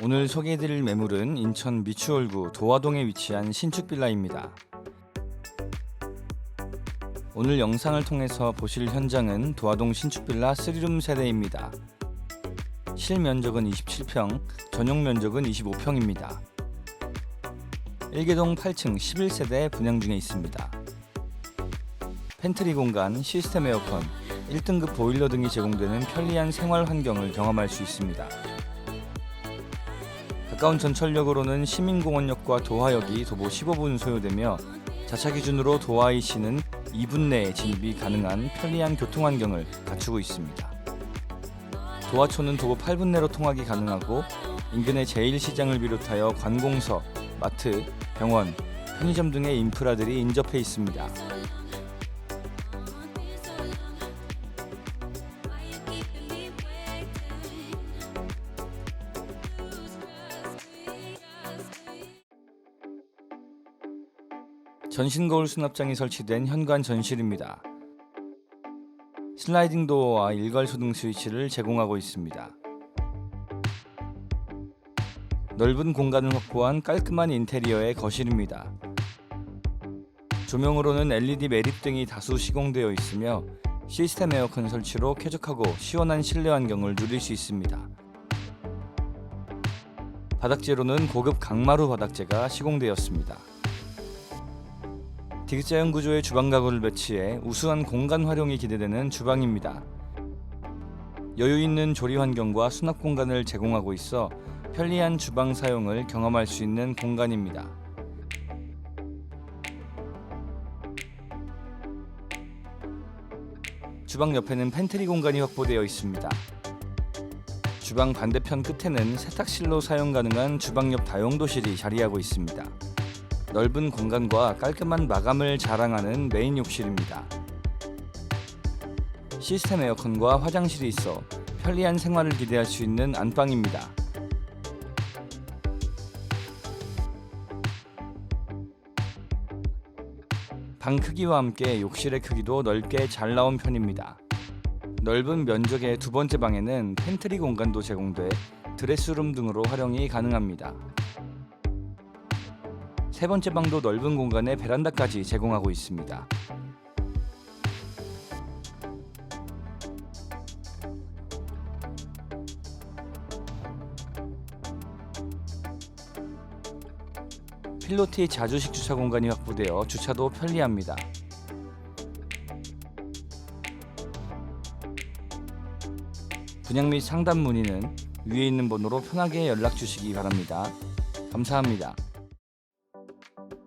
오늘 소개해드릴 매물은 인천 미추홀구 도화동에 위치한 신축 빌라입니다. 오늘 영상을 통해서 보실 현장은 도화동 신축 빌라 3룸 세대입니다. 실면적은 27평, 전용 면적은 25평입니다. 1개동 8층 11세대 분양 중에 있습니다. 팬트리 공간, 시스템 에어컨, 1등급 보일러 등이 제공되는 편리한 생활 환경을 경험할 수 있습니다. 가까운 전철역으로는 시민공원역과 도하역이 도보 15분 소요되며 자차 기준으로 도하이시는 2분 내에 진입이 가능한 편리한 교통 환경을 갖추고 있습니다. 도하초는 도보 8분 내로 통학이 가능하고 인근의 제1시장을 비롯하여 관공서, 마트, 병원, 편의점 등의 인프라들이 인접해 있습니다. 전신 거울 수납장이 설치된 현관 전실입니다. 슬라이딩 도어와 일괄 소등 스위치를 제공하고 있습니다. 넓은 공간을 확보한 깔끔한 인테리어의 거실입니다. 조명으로는 LED 매립등이 다수 시공되어 있으며 시스템 에어컨 설치로 쾌적하고 시원한 실내 환경을 누릴 수 있습니다. 바닥재로는 고급 강마루 바닥재가 시공되었습니다. 디귿자형 구조의 주방 가구를 배치해 우수한 공간 활용이 기대되는 주방입니다. 여유 있는 조리 환경과 수납 공간을 제공하고 있어 편리한 주방 사용을 경험할 수 있는 공간입니다. 주방 옆에는 팬트리 공간이 확보되어 있습니다. 주방 반대편 끝에는 세탁실로 사용 가능한 주방 옆 다용도실이 자리하고 있습니다. 넓은 공간과 깔끔한 마감을 자랑하는 메인 욕실입니다. 시스템 에어컨과 화장실이 있어 편리한 생활을 기대할 수 있는 안방입니다. 방 크기와 함께 욕실의 크기도 넓게 잘 나온 편입니다. 넓은 면적의 두 번째 방에는 팬트리 공간도 제공돼 드레스룸 등으로 활용이 가능합니다. 세 번째 방도 넓은 공간에 베란다까지 제공하고 있습니다. 필로티 자주식 주차 공간이 확보되어 주차도 편리합니다. 분양 및 상담 문의는 위에 있는 번호로 편하게 연락 주시기 바랍니다. 감사합니다. Thank you.